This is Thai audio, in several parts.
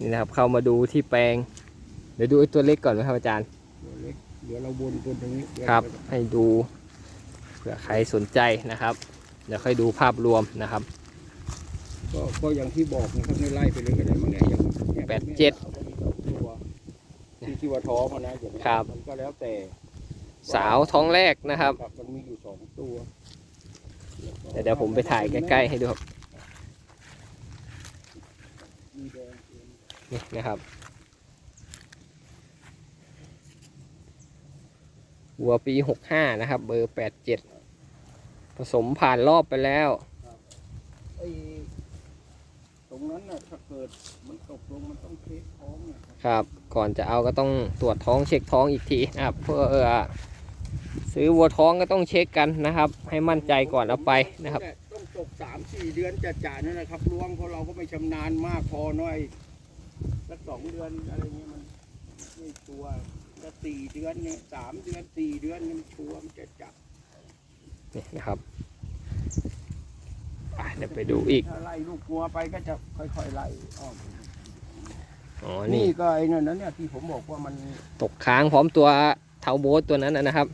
นี่นะครับ เข้ามาดูที่แปลง เดี๋ยวดูไอ้ตัวเล็กก่อนนะครับอาจารย์ ตัวเล็กเดี๋ยวเราวนตัวตรงนี้ครับ ให้ดูเผื่อใครสนใจนะครับ เดี๋ยวค่อยดูภาพรวมนะครับ ก็ก็อย่างที่บอกนะครับไม่ไล่ไปเลยก็ได้มาเนี่ยอย่างนี่ยแปดเจ็ดขาก็มีสองตัวที่ที่ว่าท้องอะนะอย่างนี้ยครับ มันก็แล้วแต่สาวท้องแรกนะครับ มันมีอยู่สองตัวเดี๋ยวเดี๋ยวผมไปถ่ายใกล้ๆให้ดูครับ มีแดง นี่นะครับวัวปีหกห้านะครับ เบอร์แปดเจ็ดผสมผ่านรอบไปแล้วไอ้ตรงนั้นน่ะถ้าเกิดมันตกลงมันต้องเทคท้องนะครับครับ ก่อนจะเอาก็ต้องตรวจท้องเช็คท้องอีกทีนะครับ เพื่อซื้อวัวท้องก็ต้องเช็คกันนะครับ ให้มั่นใจก่อนเอาไปนะครับ ต้องตกสามสี่เดือนจะจ่านั่นนะครับล้วงเพราะเราก็ไม่ชำนาญมากพอหน่อย สักสองเดือนอะไรเงี้ยมันไม่ชัวร์ถ้าสี่เดือนเนี่ยสามเดือนสี่เดือนเนี่ยมันชัวร์มันจะจับนี่นะครับอะเดี๋ยวไปดูอีก ถ้าไล่ลูกงัวไปก็จะค่อยๆไล่อ้อมอ๋อ นี่นี่ก็ไอ้นั่นนะเนี่ยที่ผมบอกว่ามันตกค้างพร้อมตัวเทาโบ๊ทตัวนั้นนะนะครับ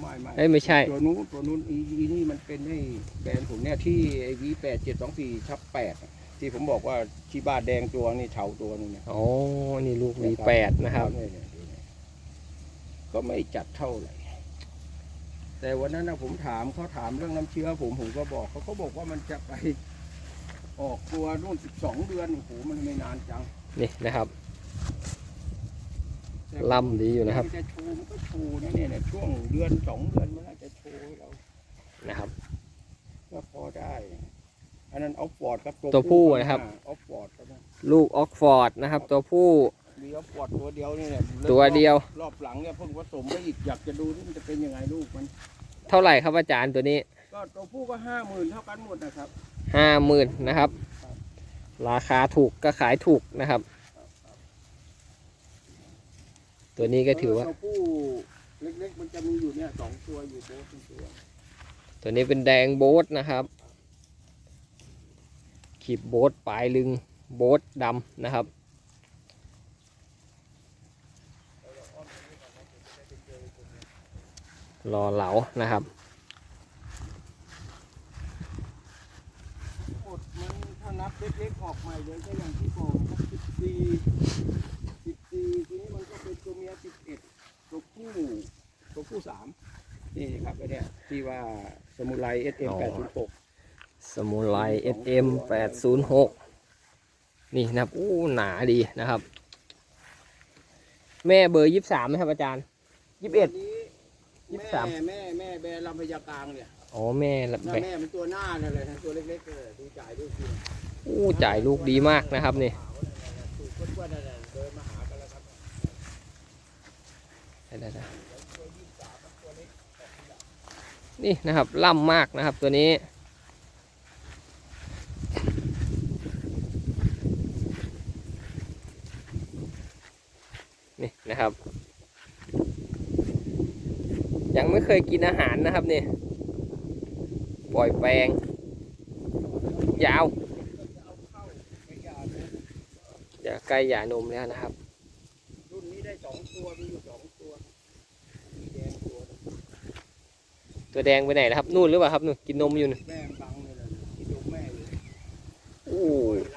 ไม่ไม่เอ้ยไม่ใช่ ตัวนู้นตัวนู้นอีอีนี่มันเป็นไอ้แบรนด์ผมเนี่ยที่ไอ้วีแปดเจ็ดสองสี่ทับแปด ที่ผมบอกว่าที่บ้านแดงตัวนี่เฉาตัวนึงเนี่ยอ๋อนี่ลูกวีแปดนะครับเนี่ยเนี่ยดูเนี่ยก็ไม่จัดเท่าไหร่ แต่วันนั้นนะผมถามเขาถามเรื่องน้ำเชื้อ ผมผมก็บอกเขาเขาบอกว่ามันจะไปออกตัวนู่นสิบสองเดือนโอ้โหมันไม่นานจังนี่นะครับแต่ล่ำดีอยู่นะครับมันจะโชว์มันก็โชว์นะเนี่ยเนี่ยช่วงเดือนสองเดือนมันน่าจะโชว์ให้เรานะครับ ก็พอได้ อันนั้นออฟฟอร์ดครับตัวผู้นะครับออฟฟอร์ดครับนะลูกออกฟอร์ดนะครับ ตัวผู้มีออฟฟอร์ดตัวเดียวนี่แหละตัวเดียว รอบหลังเนี่ยเพิ่งผสมไปอีกอยากจะดูที่มันจะเป็นยังไงลูกมัน เท่าไหร่ครับอาจารย์ตัวนี้ ก็ตัวผู้ก็ห้าหมื่นเท่ากันหมดนะครับห้าหมื่นนะครับ ราคาถูกก็ขายถูกนะครับ ตัวนี้ก็ถือว่าตัวผู้เล็กๆมันจะมีอยู่เนี่ยสองตัวอยู่โบสองตัว ตัวนี้เป็นแดงโบ๊ทนะครับ ขีบโบ๊ทปลายลึงโบ๊ทดำนะครับ รอเหลานะครับหมดมันถ้านับเล็กๆออกใหม่เลยก็อย่างที่บอกครับสิบสี่สิบสี่ทีนี้มันก็เป็นตัวเมียสิบเอ็ดตัวผู้ตัวผู้สามนี่ครับไอเนี่ยที่ว่าสมุไรเอสเอ็มอ๋อแปดศูนย์หก สมุไร SM 806นี่นะครับอู้หนาดีนะครับ แม่เบอร์ยี่สามไหมครับอาจารย์ยี่สิบเอ็ด ยี่สิบสาม แม่แม่แม่แบรนด์ลำพญากลางเนี่ยอ๋อแม่ละแม่แม่มันตัวหน้านั่นเลยนะตัวเล็กๆเลยดูจ่ายดูสิอู้จ่ายลูกดีมากนะครับนี่ถูกเพื่อนๆนั่นน่ะเดินมาหากันแล้วครับได้ๆนี่นะครับล่ำมากนะครับตัวนี้ นะครับ ยังไม่เคยกินอาหารนะครับเนี่ยปล่อยแปลง ยาวอย่าวนะจะใกล้หย่านมแล้วนะครับ รุ่นนี้ได้สองตัวมีอยู่สองตัวมีแดงตัวตัวแดงไปไหนนะครับนู่นหรือเปล่าครับนู่นกินนมอยู่นู่น แม่มันบังเลยนะที่ดูแม่อยู่ อู้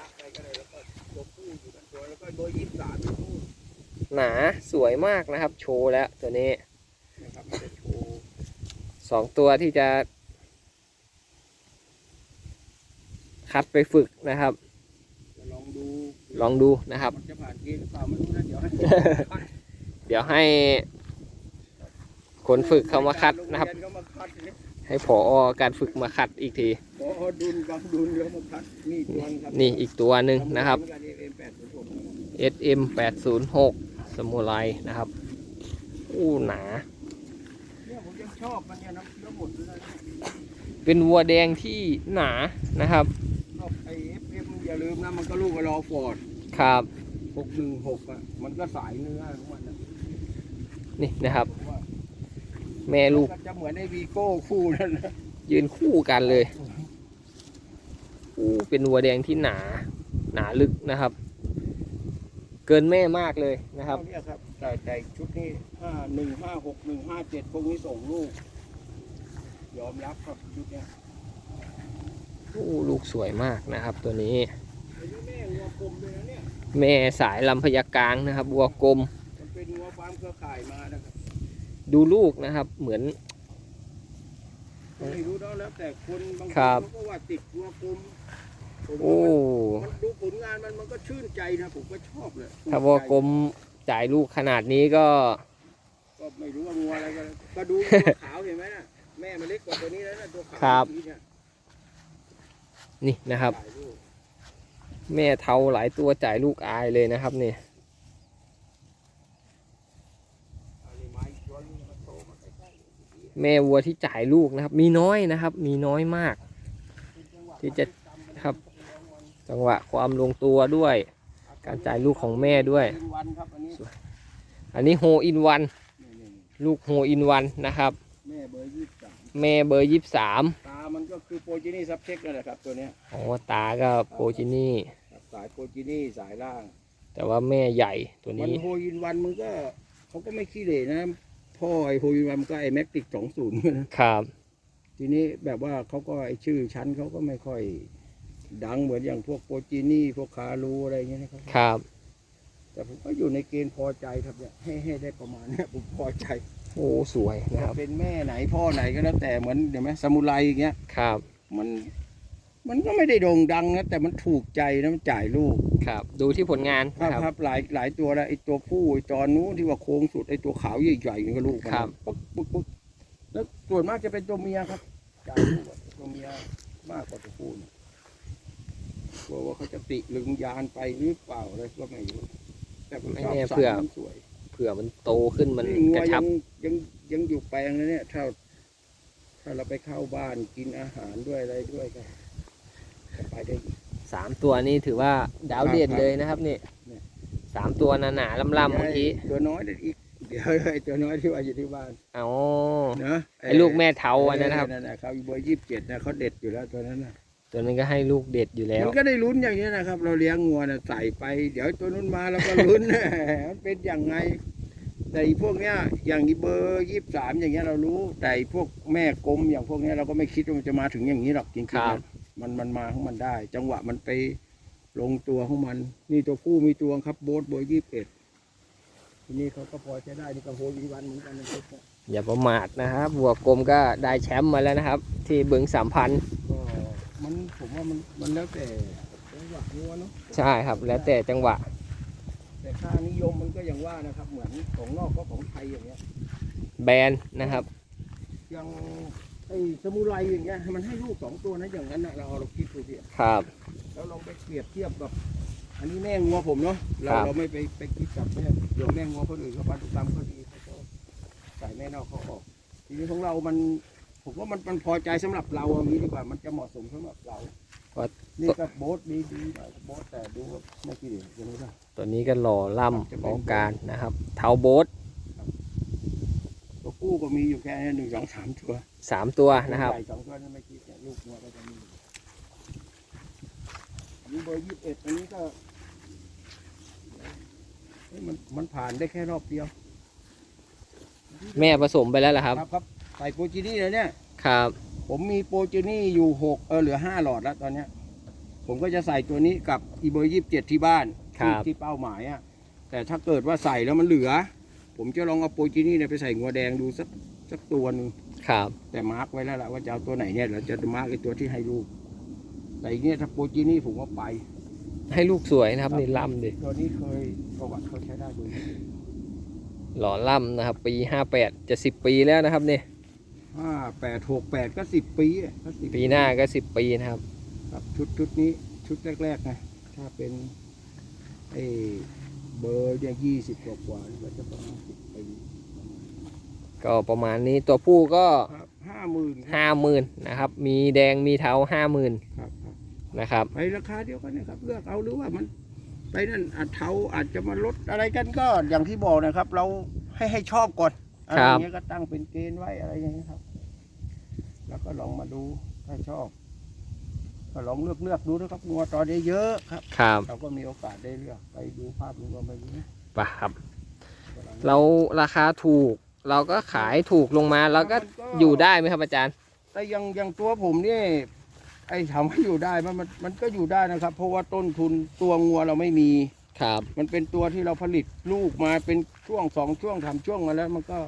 รักไปก็เลยแล้วก็ตัวผู้อยู่กันตัวแล้วก็เบอร์ยี่สิบสามตัวผู้ หนาสวยมากนะครับ โชว์แล้วตัวนี้นะครับมันจะโชว์สองตัวที่จะ คัดไปฝึกนะครับจะลองดูลองดูนะครับมันจะผ่านเกณฑ์หรือเปล่าไม่รู้นะเดี๋ยวให้เดี๋ยวให้คนฝึกเขามาคัดนะครับโงเยเขามาคัดนี่ให้ผอการฝึกมาคัดอีกทีพอดุลบางดุลเขามาคัดนี่ตัวนึงครับนี่อีกตัวหนึ่งนะครับทำเหมือกั AM 806 SM 806 สมุไรนะครับ อู้หนา เนี่ยผมยังชอบมันเนี่ยน้ำเชื้อหมดเลยนะเป็นวัวแดงที่หนานะครับชอบไอเอฟเอฟอย่าลืมนะมันก็ลูกกระรอฟอร์ดครับ หกหนึ่งหกอะมันก็สายเนื้อของมันนะนี่นะครับ ผมว่าแม่ลูก มันจะเหมือนไอวีโก้คู่นั่นนะยืนคู่กันเลยอู้เป็นวัวแดงที่หนา หนาลึกนะครับ เกินแม่มากเลยนะครับเท่าเนี่ยครับแต่แต่ชุดนี้ห้าหนึ่งห้าหกหนึ่งห้าเจ็ดพวกนี้ส่งลูก ยอมรับครับชุดเนี้ยโอ้ลูกสวยมากนะครับ ตัวนี้ อายุแม่งัวกลมเลยนะเนี่ย แม่สายลำพญากลางนะครับวัวกลม มันเป็นงัวฟาร์มเครือข่ายมานะครับดูลูกนะครับ เหมือน ไม่รู้แล้วแล้วแต่คนบางคครันบเขาก็ว่าติดงัวกลม ผมโอ้ว่ามันมันดูผลงานมันมันก็ชื่นใจนะผมก็ชอบเลยถ้าวัวกลมจ่ายลูกขนาดนี้ก็ ก็ไม่รู้ว่างัวอะไรกันก็ดูงัวขาวเห็นไหมน่ะแม่มันเล็กกว่าตัวนี้แล้วนะตัวขาวครับ สีเนี่ยนี่นะครับ ถ่ายรูปแม่เทาหลายตัวจ่ายลูกอายเลยนะครับนี่อันนี้ไม้ย้อนมันโตมาใกล้ๆแม่วัวที่จ่ายลูกนะครับ มีน้อยนะครับ มีน้อยมากที่จะครับ จังหวะความลงตัวด้วย การจ่ายลูกของแม่ด้วยวันครับอันนี้อันนี้โฮอินวันนี่ๆลูกโฮอินวันนะครับๆแม่เบอร์ยี่สิบสามแม่เบอร์ยี่สามตา มันก็คือโปรจินี่ซับเช็คนั่นแหละครับตัวเนี้ยอ๋อตาก็โปรจินี่ครับสายโปรจินี่สายล่าง แต่ว่าแม่ใหญ่ตัวมันนี้โฮยินวันมันก็เขาก็ไม่ขี้เหร่นะพ่อไอโฮยินวันมันก็ไอแม็กติกสองศูนย์นะครับ ทีนี้แบบว่าเขาก็ไอชื่อชั้นเขาก็ไม่ค่อย ดังเหมือนอย่างพวกโปรจินี่พวกคารูอะไรอย่างเงี้ยนะครับ ครับ แต่ผมก็อยู่ในเกณฑ์พอใจครับเนี่ยให้ให้ได้ประมาณเนี้ยผมพอใจโอ้สวยนะครับ เป็นแม่ไหนพ่อไหนก็แล้วแต่เหมือนเดี๋ยวไหมซามูไรอย่างเงี้ย ครับ มัน มันก็ไม่ได้โด่งดังนะแต่มันถูกใจนะมันจ่ายลูกครับ ดูที่ผลงานครับนะครับครับ หลายหลายตัวแล้วไอ้ตัวผู้ไอ้จอนู้นที่ว่าโค้งสุดไอ้ตัวขาวใหญ่ๆนี่ก็ลูกมันครับ ปึ๊กปึ๊กปึ๊กแล้วส่วนมากจะเป็นตัวเมียครับจ่ายลูกอะตัวเมียมากกว่าตัวผู้นะ กลัวว่าเขาจะติลึงยานไปหรือเปล่าอะไรก็ไม่รู้แต่ผมชอบสันมันสวยเผื่อมันโตขึ้นมันนี่งักวระชัยับ งยังยังอยู่แปลงนะเนี่ยถ้าถ้าเราไปเข้าบ้านกินอาหารด้วยอะไรด้วยก็จะไปได้อีก สามตัวนี้ถือว่าดาวเด่นครับเลยนะครับนี่เนี่ย สามตัวหนาๆล่ำๆเมื่อกี้ตัวน้อยเด็ดอีกเดี๋ยวไอ้ตัวน้อยที่ว่าอยู่ที่บ้านเอาเนาะไอ้ลูกแม่เทาอันนั้นนะครับ นั่นนะเขาเบอร์ยี่สิบเจ็ดนะเขาเด็ดอยู่แล้วตัวนั้นนะ ตัวนั้นก็ให้ลูกเด็ดอยู่แล้ว มันก็ได้ลุ้นอย่างนี้นะครับ เราเลี้ยงงัวนะใส่ไป เดี๋ยวตัวนู้นมาเราก็ลุ้น มันเป็นอย่างไง แต่อีพวกเนี้ยอย่างอีเบอร์ยี่สามอย่างเงี้ยเรารู้ แต่อีพวกแม่กลมอย่างพวกเนี้ยเราก็ไม่คิดว่ามันจะมาถึงอย่างนี้หรอกจริงครัๆบนะมันมันมาของมันได้ จังหวะมันไปลงตัวของมัน นี่ตัวผู้มีตัวครับโบสเบอร์ยี่สิบเอ็ดทีนี้เขาก็พอใช้ได้นี่ก็โฮยีวันเหมือนกันนะครับ อย่าประมาทนะครับ บัวกลมก็ได้แชมป์มาแล้วนะครับ ที่บึงสามพัน ก็ มันผมว่ามันมันแล้วแต่จังหวะงัวเนาะใช่ครับ แล้วแต่จังหวะ แต่ค่านิยมมันก็อย่างว่านะครับ เหมือนของนอกก็ของไทยอย่างเงี้ยแบนนะครับ อย่างไอ้สมุไรอย่างเงี้ยมันให้ลูกสองตัวนะอย่างนั้นนะเราเอาเราคิดดูสิครับ แล้วลองไปเปรียบเทียบกับ อันนี้แม่งัวผมเนาะเราครับ เราไม่ไปไปคิดกับแม่เดี๋ยวแม่งัวคนอื่นเขาพันธุกรรมเขาดีเขาก็ใส่แม่นอกเขาออก ทีนี้ของเรามัน ผมว่ามันมันพอใจสำหรับเราเอางี้ดีกว่ามันจะเหมาะสมสำหรับเรานี่ก็โบ๊ทดีดีหน่อยโบ๊ทแต่ดูว่าไม่กี่เดือนยังไม่ได้ตัวนี้ก็หล่อจะล่ำเป็นของการนะครับ เทาโบ๊ทตัวผู้ก็มีอยู่แค่หนึ่งสองสามตัวสามตัวนะครับใหญ่สองตัวนั่นไม่คิดแต่ลูกงัวก็จะมีอันนี้เบอร์ยี่สิบเอ็ดอันนี้ก็เฮ้ยมันมันผ่านได้แค่รอบเดียว แม่ผสมไปแล้วเหรอครับครับครับใส่โปรจินี่แล้วเนี่ย ครับ ผมมีโปรจินี่อยู่หกเออเหลือห้าหลอดแล้วตอนเนี้ย ผมก็จะใส่ตัวนี้กับอีเบอร์ยี่สิบเจ็ดที่บ้านครัที่บ ที่เป้าหมายอะแต่ถ้าเกิดว่าใส่แล้วมันเหลือ ผมจะลองเอาโปรจินี่เนี่ยไปใส่งัวแดงดูสักสักตัวหนึ่งครับ แต่มาร์กไว้แล้วล่ะว่าจะเอาตัวไหนเนี่ยเราจะมาร์กไอ้ตัวที่ให้ลูก แต่อีกเนี่ยถ้าโปรจินี่ผมว่าไป ให้ลูกสวยนะครับ นี่ล่ำดิตัวนี้เคยประวัติเขาใช้ได้ดูหล่อล่ำนะครับ ปีห้าแปดจะสิบปีแล้วนะครับนี่ ห้าแปดหกแปดก็สิบปีอะก็สิบปีหน้าก็สิบปีนะครับ ครับชุดชุดนี้ชุดแรกๆนะถ้าเป็นไอ้เบอร์เนี่ยยี่สิบกว่ากว่าๆก็จะประมาณสิบปีก็ประมาณนี้ตัวผู้ก็ครับห้าหมื่นห้าหมื่นนะครับ มีแดงมีเทาห้าหมื่นครับครับนะครับ ไปราคาเดียวกันนะครับเลือกเอาหรือว่ามัน ไปนั่นอาจเทาอาจจะมาลดอะไรกันก็อย่างที่บอกนะครับ เราให้ให้ชอบก่อน อะไรอย่างเงี้ยก็ตั้งเป็นเกณฑ์ไว้อะไรอย่างเงี้ยครับ แล้วก็ลองมาดูถ้าชอบ ก็ลองเลือกเลือกดูนะครับงัวตอนนี้เยอะครับ ครับเราก็มีโอกาสได้เลือกไปดูภาพรวมไปนี้ปะครับ เราราคาถูก เราก็ขายถูกลงมาแล้วก็อยู่ได้ไหมครับอาจารย์ แต่อยังอยังตัวผมนี่ไอ้ถามว่าอยู่ได้มันมันมันก็อยู่ได้นะครับ เพราะว่าต้นทุนตัวงัวเราไม่มี ครับ มันเป็นตัวที่เราผลิตลูกมาเป็นช่วงสองช่วงทำช่วงมาแล้ว มันก็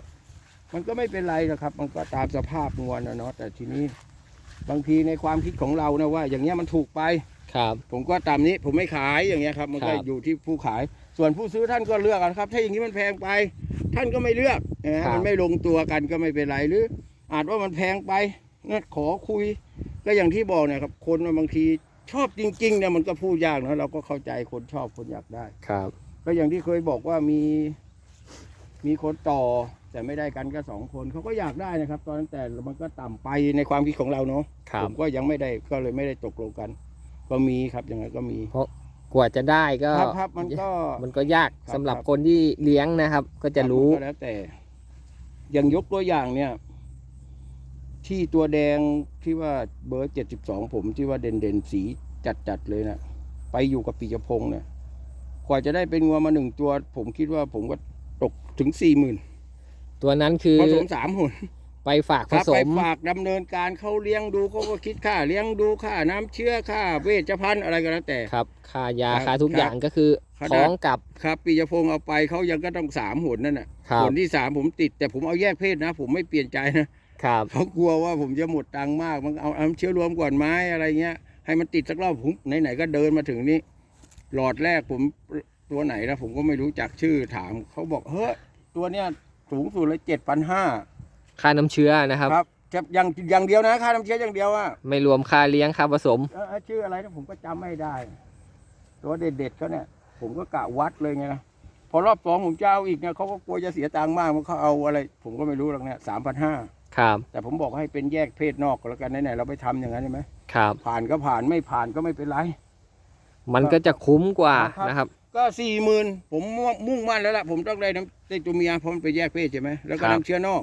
มันก็ไม่เป็นไรนะครับ มันก็ตามสภาพงวนนะเนาะแต่ทีนี้ บางทีในความคิดของเรานะว่า อย่างเงี้ยมันถูกไป ครับ ผมก็ตามนี้ผมไม่ขายอย่างเงี้ยครับ มันก็ครับอยู่ที่ผู้ขาย ส่วนผู้ซื้อท่านก็เลือกเอาครับ ถ้าอย่างนี้มันแพงไป ท่านก็ไม่เลือกนะฮะมันไม่ลงตัวกันก็ไม่เป็นไรหรือ อาจว่ามันแพงไปนะขอคุยก็อย่างที่บอกเนี่ยครับ คนมันบางที ชอบจริงๆเนี่ยมันก็พูดยากนะเราก็เข้าใจคนชอบคนอยากได้ ครับ ก็อย่างที่เคยบอกว่ามีมีคนต่อ แต่ไม่ได้กันก็สองคนเขาก็อยากได้นะครับ ตอนนั้นแต่มันก็ต่ำไปในความคิดของเราเนาะครัผบมก็ยังไม่ได้ก็เลยไม่ได้ตกลงกัน ก็มีครับอย่างไรก็มีกว่าจะได้ก็ครับครับมันก็ มันก็ยากครับสำหรับครับ คนที่เลี้ยงนะครับ ก็จะรู้ก็แล้วแต่ อย่างยกตัวอย่างเนี่ย ที่ตัวแดงที่ว่าเบอร์เจ็ดสิบสองผมที่ว่าเด่นเด่นๆสีจัดจัดๆเลยนะไปอยู่กับปีจพงษ์เนี่ยกว่าจะได้เป็นงัวมาหนึ่งตัว ผมคิดว่าผมก็ตกถึงสี่หมื่นตัวนั้นคือผสมสามหุ่นไปฝากคผรับสไปมฝากดำเนินการเขาเลี้ยงดูเขาก็คิดค่าเลี้ยงดูค่าน้ำเชื้อค่าเวชภัณฑ์อะไรก็แล้วแต่ครับค่ายาครับค่าทุกครับอย่างก็คือขนาดคล้องกับครับปีจพงษ์เอาไปเขายังก็ต้องสามหุ่นนั่นน่ะครับหุ่นที่สามผมติด แต่ผมเอาแยกเพศนะ ผมไม่เปลี่ยนใจนะ ครับเขากลัวว่าผมจะหมดตังค์มากมันเอาเอาเชื้อรวมก่อนไหม้อะไรเงี้ย ให้มันติดสักรอบผมไหนๆก็เดินมาถึงนี้ หลอดแรกผมตัวไหนนะผมก็ไม่รู้จักชื่อถามเขาบอกเฮ้ยตัวเนี้ยสูงสุดเลยเจ็ดพันห้าค่าน้ำเชื้อนะครับ ครับจะอย่างอย่างเดียวนะค่าน้ำเชื้ออย่างเดียวอะไม่รวมค่าเลี้ยงค่าผสม เออชื่ออะไรนะผมก็จำไม่ได้ ตัวเด็ดๆเขาเนี่ย ผมก็กะวัดเลยไงนะพอรอบสองผมจะเอาอีกเนี่ยเขาก็กลัวจะเสียตังค์มากมันเขาเอาอะไร ผมก็ไม่รู้หรอกเนี่ยสามพันห้า ครับแต่ผมบอกให้เป็นแยกเพศนอกก็แล้วกันไหนๆเราไปทำอย่างนั้นใช่ไหมครับ ผ่านก็ผ่านไม่ผ่านก็ไม่เป็นไร มันก็จะคุ้มกว่าครับ นะครับ ก็สี่หมื่นผมมุ่งมั่นแล้วล่ะผมต้องได้น้ำได้ตัวเมียเพราะมันไปแยกเพศใช่ไหมแล้วก็ครับ น้ำเชื้อนอก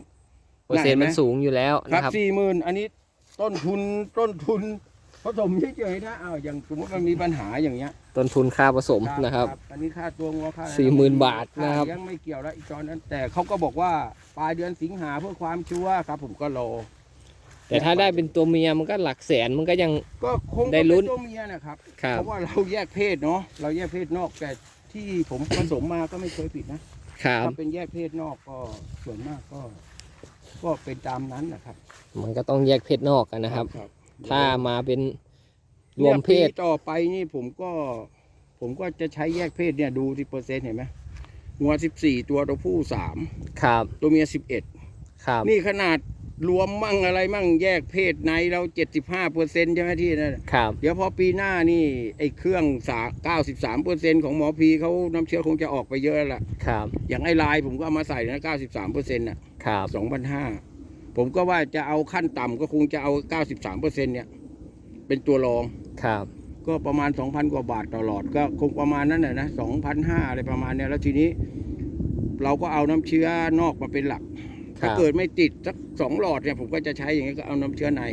เปอร์เซ็นต์ไหนมันสูงอยู่แล้วครับนะครับ สี่หมื่นอันนี้ต้นทุนต้นทุนผสมเฉยๆนะอ้าวอย่างสมมติมันมีปัญหาอย่างเงี้ย ต้นทุนค่าผสมนะครับ อันนี้ค่าตัวงัวค่าสี่หมื่นบาทนะครับยังไม่เกี่ยวแล้วอีกตอนนั้น แต่เขาก็บอกว่าปลายเดือนสิงหาเพื่อความชัวร์ครับ ผมก็รอแต่ถ้าได้เป็นตัวเมียมันก็หลักแสนมันก็ยังก็คงได้ได้ลุ้ลุ้นนตัวเมียนะครับครับเพราะว่าเราแยกเพศเนาะเราแยกเพศนอกแต่ที่ผมผสมมาก็ไม่เคยผิดนะครับถ้าเป็นแยกเพศนอกก็ส่วนมากก็ ก็เป็นตามนั้นนะครับ มันก็ต้องแยกเพศนอกกันนะครับครับถ้ามาเป็น รวมเพศนี่ยปีต่อไปนี่ผมก็ ผมก็จะใช้แยกเพศเนี่ยดูที่เปอร์เซ็นต์เห็นไหมงัวสิบสี่ตัวตัวผู้สามครับตัวเมียสิบเอ็ดครับนี่ขนาดรวมมั่งอะไรมั่งแยกเพศในเราเจ็ดสิบห้าเปอร์เซ็นต์ใช่ไหมที่นั่นครับ เดี๋ยวพอปีหน้านี่ไอ้เครื่องสาเก้าสิบสามเปอร์เซ็นต์ของหมอพีเขาน้ำเชื้อคงจะออกไปเยอะแล้วล่ะครับ อย่างไอ้ลายผมก็เอามาใส่นะเก้าสิบสามเปอร์เซ็นต์น่ะครับสองพันห้าผมก็ว่าจะเอาขั้นต่ำก็คงจะเอาเก้าสิบสามเปอร์เซ็นต์เนี่ย เป็นตัวรอง ครับ ก็ประมาณสองพันกว่าบาทต่อหลอด ก็คงประมาณนั้นแหละนะสองพันห้าอะไรประมาณเนี้ยแล้วทีนี้ เราก็เอาน้ำเชื้อนอกมาเป็นหลักคถ้ารับเกิดไม่ติดสักสองหลอดเนี่ยผมก็จะใช้อย่างนี้ก็เอาน้ำเชื้อใน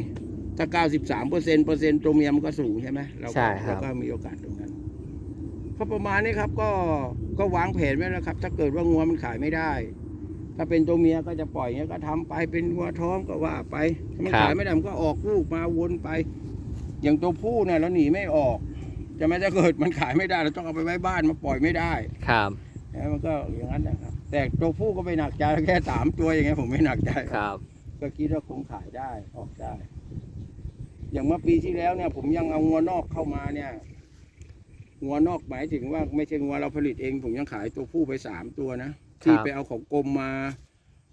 ถ้าเก้าสิบสามเปอร์เซ็นต์เปอร์เซ็นต์ตัวเมียมันก็สูงใช่ไหมเราก็ใช่ครับ เราก็มีโอกาสตรงนั้นก็ประมาณนี้ครับก็ก็วางแผนไว้แล้วครับ ถ้าเกิดว่างัวมันขายไม่ได้ ถ้าเป็นตัวเมียก็จะปล่อยอย่างนี้ยก็ทำไปเป็นงัวท้องก็ว่าไปถ้ามันขายไม่ได้มันก็ออกลูกมาวนไป อย่างตัวผู้เนี่ยเราหนีไม่ออกจะไม่ถ้าเกิดมันขายไม่ได้เราต้องเอาไปไว้บ้านมาปล่อยไม่ได้ครับนะมันก็อย่างนั้นนะครับ แต่ตัวผู้ก็ไม่หนักใจแค่สามตัวอย่างเงี้ยผมไม่หนักใจครับ ก็คิดว่าคงขายได้ออกได้ อย่างเมื่อปีที่แล้วเนี่ย ผมยังเอางัวนอกเข้ามาเนี่ยงัวนอกหมายถึงว่าไม่ใช่งัวเราผลิตเอง ผมยังขายตัวผู้ไปสามตัวนะที่ไปเอาของกรมมา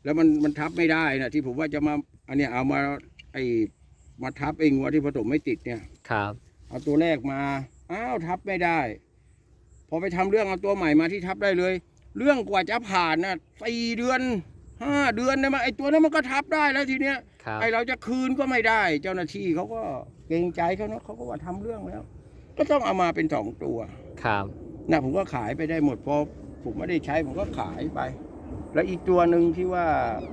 แล้วมันมันทับไม่ได้นะที่ผมว่าจะมา อันเนี้ยเอามาไอ มาทับไอ้งัวที่ผสมไม่ติดเนี่ย ครับ เอาตัวแรกมา อ้าวทับไม่ได้ พอไปทำเรื่องเอาตัวใหม่มาที่ทับได้เลย เรื่องกว่าจะผ่านนะสี่เดือนห้าเดือนเนี่ยมาไอตัวนั้นมันก็ทับได้แล้วทีเนี้ยครับไอเราจะคืนก็ไม่ได้ เจ้าหน้าที่เขาก็เกรงใจเขาเนาะเขาก็ว่าทำเรื่องแล้ว ก็ต้องเอามาเป็นสองตัว ครับนะผมก็ขายไปได้หมดพอผมไม่ได้ใช้ผมก็ขายไป แล้วอีกตัวหนึ่งที่ว่า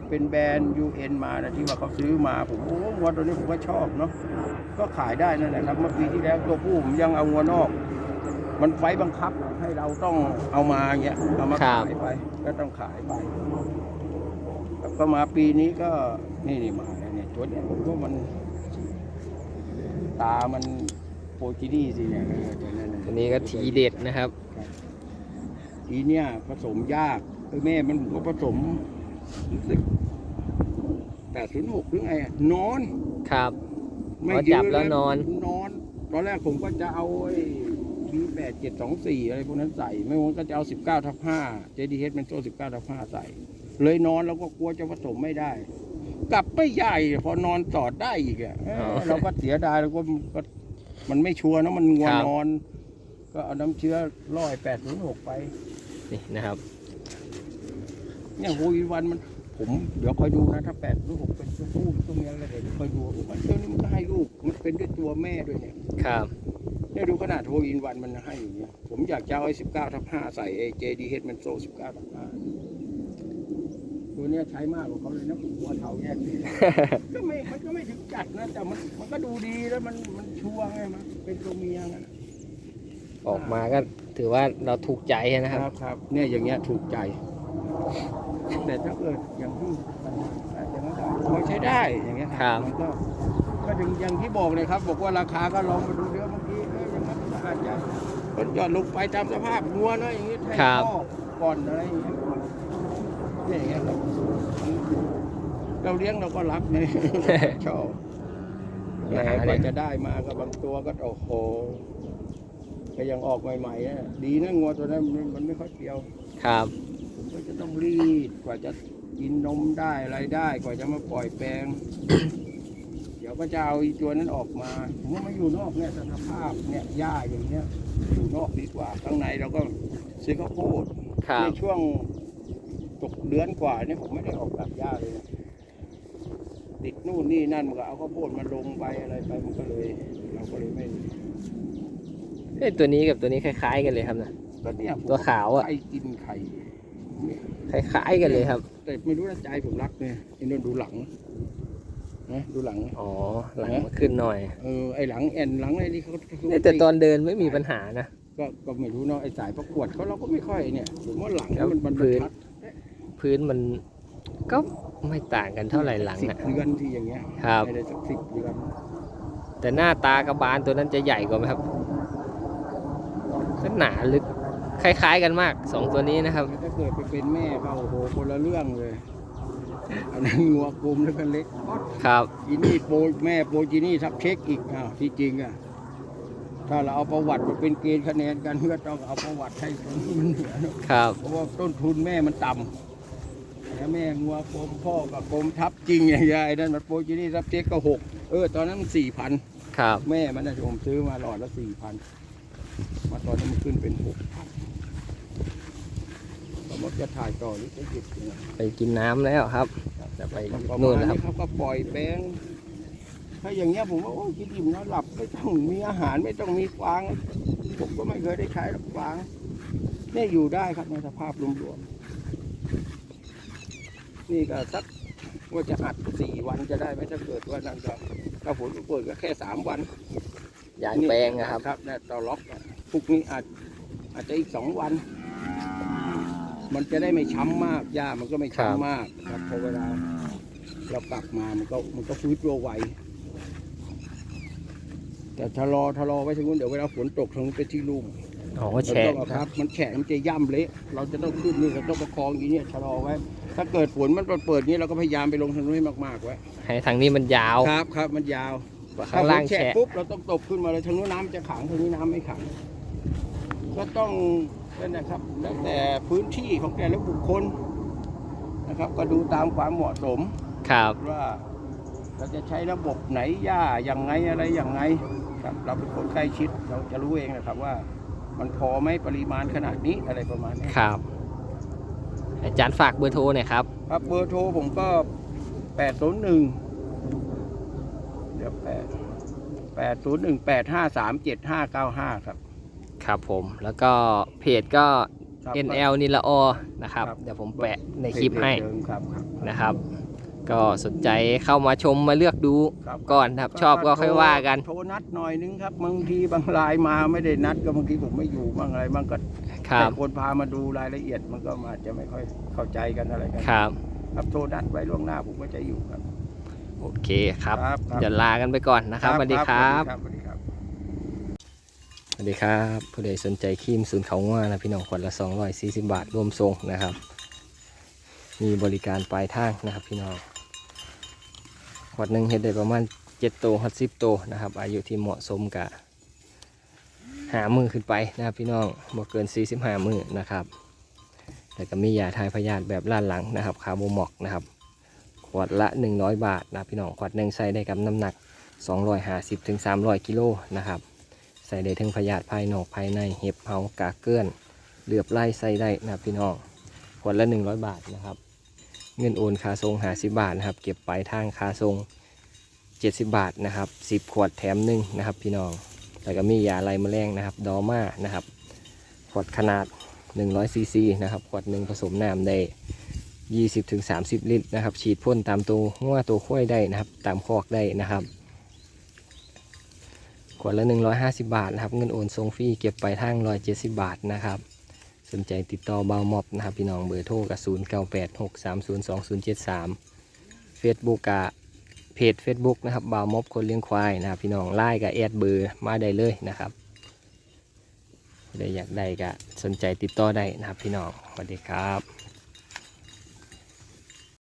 เป็นแบรนด์ UN มานะที่ว่าเขาซื้อมาผมโอ้วัวตัวนี้ผมก็ชอบเนาะก็ขายได้นั่นแหละครับเมื่อปีที่แล้วตัวผู้ผมยังเอาวัวนอก มันไฟบังคับให้เราต้องเอามาเงี้ยเอามาครับขายไป ก็ต้องขายไปแล้วก็มาปีนี้ก็นี่นี่มาแล้วเนี่ยตัวเนี้ยผมว่ามันตามันโปรจินี่สิเนี่ยเออตัวนั้นน่ะอันนี้ก็ทีเด็ดนะครับ ทีเนี้ยผสมยากเออ แม่มันก็ผสมรู้สึกแปดศูนย์หกหรือไงอะนอน ครับ ไม่พอจับแล้วนอน นอน ตอนแรกผมก็จะเอาไอ้บีแปดเจ็ดสองสี่อะไรพวกนั้นใส่ ไม่งั้นก็จะเอาสิบเก้าทับห้าเจดีเฮดเป็นโซ่สิบเก้าทับห้าใส่ เลยนอนแล้วก็กลัวจะผสมไม่ได้ กลับไม่ใหญ่ พอนอนตอดได้อีกอะเอออ๋อเราก็เสียดายแล้วก็ก็มันไม่ชัวร์นะมันงัวครับ นอน ก็เอาน้ำเชื้อร้อยแปดศูนย์หกไป นี่นะครับ เนี่ยโฮอีวันมันผมเดี๋ยวคอยดูนะถ้าแปดลูกเป็นตัวผู้ตัวเมียอะไรเดี๋ยวคอยดูมันเจ้านี่มันก็ให้ลูกมันเป็นด้วยตัวแม่ด้วยเนี่ยครับ เนี่ยดูขนาดโฮอินวันมันให้อย่างเงี้ยผมอยากจะเอาไอ้สิบเก้าทับห้าใส่ไอ้เจดีเฮดมันโซสิบเก้าทับห้าตัวเนี้ยใช้มากกว่าเขาเลยนะผมว่าเท้าแยกดีก็ไม่มันก็ไม่ถึงจัดนะแต่มันมันก็ดูดีแล้วมันมันชัวร์ไงมันเป็นตัวเมียไงออกมาก็ถือว่าเราถูกใจนะครับครับครับเนี่ยอย่างเงี้ยถูกใจ แต่ถ้าเกิดอย่างที่อาจจะไม่ได้พอใช้ได้อย่างเงี้ยครับมันก็ก็ถึงอย่างที่บอกเลยครับ บอกว่าราคาก็ลองมาดูเดี๋ยวบางทีเอออย่างนั้นก็อาจจะลดหย่อนลงไปตามสภาพงัวนะอย่างงี้แทงครับข้อก่อนอะไรอย่างเงี้ยเนี่ยอย่างเงี้ยครับเราเลี้ยงเราก็รักไงชอบแต่กว่าจะได้มาก็บางตัวก็โอ้โหก็ยังออกใหม่ๆนะดีนะงัวตัวนั้นมันมันไม่ค่อยเปรี้ยวครับผมก็ จะต้องรีดกว่าจะกินนมได้อะไรได้กว่าจะมาปล่อยแปลง เดี๋ยวก็จะเอาอีตัวนั้นออกมาผมว่ามาอยู่นอกเนี่ยสภาพเนี่ยหญ้าอย่างเงี้ยอยู่นอกดีกว่าข้างในเราก็ซื้อข้าวโพดครับ ในช่วงตกเดือนกว่าเนี่ยผมไม่ได้ออกตัดหญ้าเลยนะติดนู่นนี่นั่นมันก็เอาข้าวโพดมาลงไปอะไรไปมันก็เลย เราก็เลยไม่เอ้ยตัวนี้กับตัวนี้คล้าย ๆ กันเลยครับนะก็เนี่ยผมตัวขาวอะ ไข่กินไข่ คล้ายๆกันเลยครับ แต่ไม่รู้นะใจผมรักเนี่ยไอ้นนดูหลังนะดูหลัง อ๋อ หลังมาขึ้นหน่อย เออ ไอ้หลังแอนหลังอะไรนี่เขาเขาเนี่ยแต่ตอนเดินไม่มีปัญหานะ ก็ก็ไม่รู้เนาะ ไอ้สายประกวดเขาเราก็ไม่ค่อยเนี่ยผมว่าหลังครับมันมันพื้นชัดพื้นมันก็ไม่ต่างกันเท่าไหร่หลังสิบอะเดือนที่อย่างเงี้ย ครับไม่ได้สักสิบเดือน แต่หน้าตากระบาลตัวนั้นจะใหญ่กว่าไหมครับก็หนาลึก คล้าย ๆ กันมากสองตัวนี้นะครับ ถ้าเกิดไปเป็นแม่เขาโอ้โหคนละเรื่องเลย อันนั้นงัวกลมแล้วก็เล็กอ๊อดครับ จีนี่โปรแม่โปรจีนี่ทับเช็คอีกอ้าวที่จริงอะถ้าเราเอาประวัติมาเป็นเกณฑ์คะแนนกันก็ต้องเอาประวัติให้คนที่มันเหนือเนอะครับ เพราะว่าต้นทุนแม่มันต่ำแล้วแม่งัวกรมพ่อกับกรมทับจริงอย่างยายนั่นมันโปรจีนี่ทับเจ๊กก็หกเออตอนนั้นมันสี่พันครับ แม่มันนะผมซื้อมาหลอดละสี่พัน มาตอนนี้มันขึ้นเป็นหกพันสมมติจะถ่ายต่อหรือจะหยุดเนี่ยไปกินน้ำแล้วครับ จะไปประนู่มานณแล้วครับนี้เขาก็ปล่อยแบงถ้าอย่างเงี้ยผมว่าโอ้ยกินอิ่มนอนหลับไม่ต้องมีอาหารไม่ต้องมีฟาง ผมก็ไม่เคยได้ใช้หรอกฟางเนี่ยอยู่ได้ครับในสภาพรวมๆนี่ก็สักว่าจะอัดสี่วันจะได้ไหมถ้าเกิดว่านั่นก็ถ้าฝนเปิดก็แค่สามวัน ยางแปลงนะครับครับเนี่ยต่อล็อกอะพวกนี้อาจอาจจะอีกสองวัน มันจะได้ไม่ช้ำมากหญ้ามันก็ไม่ครับช้ำมากครับพอเวลาเรากลับมามันก็มันก็ฟื้นตัวไวแต่ชะลอชะลอไว้ทางนู้นเดี๋ยวเวลาฝนตกทางนู้นเป็นที่ลุ่มอ๋อเราแฉะต้องเอาคครัรับบมันแฉะมันจะย่ำเละ เราจะต้องขึ้นนี่เราต้องประคองอย่างนี้ยชะลอไว้ ถ้าเกิดฝนมันเปิดๆนี้เราก็พยายามไปลงทางนู้นให้มากๆไว้ให้ทางนี้มันยาวครับครับมันยาว ข้างล่างแฉะปุ๊บเราต้องตบขึ้นมาเลยทางนู้นน้ำจะขังทางนี้น้ำไม่ขัง ก็ต้องนั่นะครับแล้วแต่พื้นที่ของแต่ละบุคคลนะครับ ก็ดูตามความเหมาะสมครับว่าเราจะใช้ระบบไหนย่าอย่างไงอะไรอย่างไงครับเราเป็นคนใกล้ชิดเราจะรู้เองนะครับว่า มันพอไหมปริมาณขนาดนี้อะไรประมาณนี้ครับ อาจารย์ฝากเบอร์โทรหน่อยครับ ครับเบอร์โทรผมก็แปดต้นหนึ่ง แปดแปดศูนย์หนึ่งแปดห้าสามเจ็ดห้าเก้าห้าครับ ครับผม แล้วก็เพจก็ ครับ NL นิละออนะครับ ครับ เดี๋ยวผมแปะในคลิปให้เดิมครับครับนะครับ ก็สนใจเข้ามาชมมาเลือกดูครับ ก่อนนะครับ ชอบก็ค่อยว่ากัน โทรนัดหน่อยนึงครับบางทีบางรายมาไม่ได้นัดก็บางทีผมไม่อยู่บ้างอะไรบ้างก็ครับ แต่คนพามาดูรายละเอียดมันก็อาจจะไม่ค่อยเข้าใจกันอะไรกันครับ ครับโทรนัดไว้ล่วงหน้าผมก็จะอยู่ครับ โอเคครับครับครับ เดี๋ยวลากันไปก่อนนะครับสวัสดีครับสวัสดีครับ สวัสดีครับผู้ใดสนใจครีมศูนย์เขาง่านะพี่น้องขวดละ240 บาทรวมทรงนะครับ มีบริการปลายทางนะครับพี่น้องขวดหนึ่งเฮ็ดได้ประมาณ7โตหัด10โตนะครับ อายุที่เหมาะสมกับหามือขึ้นไปนะครับพี่น้องบ่เกิน 45 มือนะครับแล้วก็มียาทายพยาธิแบบล้านหลังนะครับคาร์โบมอกนะครับ ขวดละ 100 บาทนะพี่น้องขวดหนึ่งใส่ได้กับน้ำหนัก 250-300 กิโลนะครับ ใส่ได้ทั้งพยาธิภายนอกภายในเห็บเฮากากเกื้อนเหลือบไล่ใส่ได้นะพี่น้องขวดละ 100 บาทนะครับ เงินโอนค่าทรง50บาทนะครับ เก็บปลายทางค่าทรง70 บาทนะครับ 10 ขวดแถมหนึ่งนะครับ พี่น้องแล้วก็มียาไล่แมลงนะครับ ดอม่านะครับ ขวดขนาด100ซีซีนะครับ ขวดหนึ่งผสมน้ำได้ 20-30 ลิตรนะครับ ฉีดพ่นตามตัวงัวตัวข้วยได้นะครับ ตามคอกได้นะครับขวดละ 150 บาทนะครับเงินโอนทรงฟรีเก็บไปลายทาง170 บาทนะครับ สนใจติดต่อเบามอบนะครับ พี่น้องเบอร์โทรกับ 0986302073 Facebook กะเพจ Facebook นะครับเบามอบคนเลี้ยงควายนะครับ พี่น้องไล่กับแอดเบอร์มาได้เลยนะครับใครอยากได้ก็สนใจติดต่อได้นะครับพี่น้องสวัสดีครับ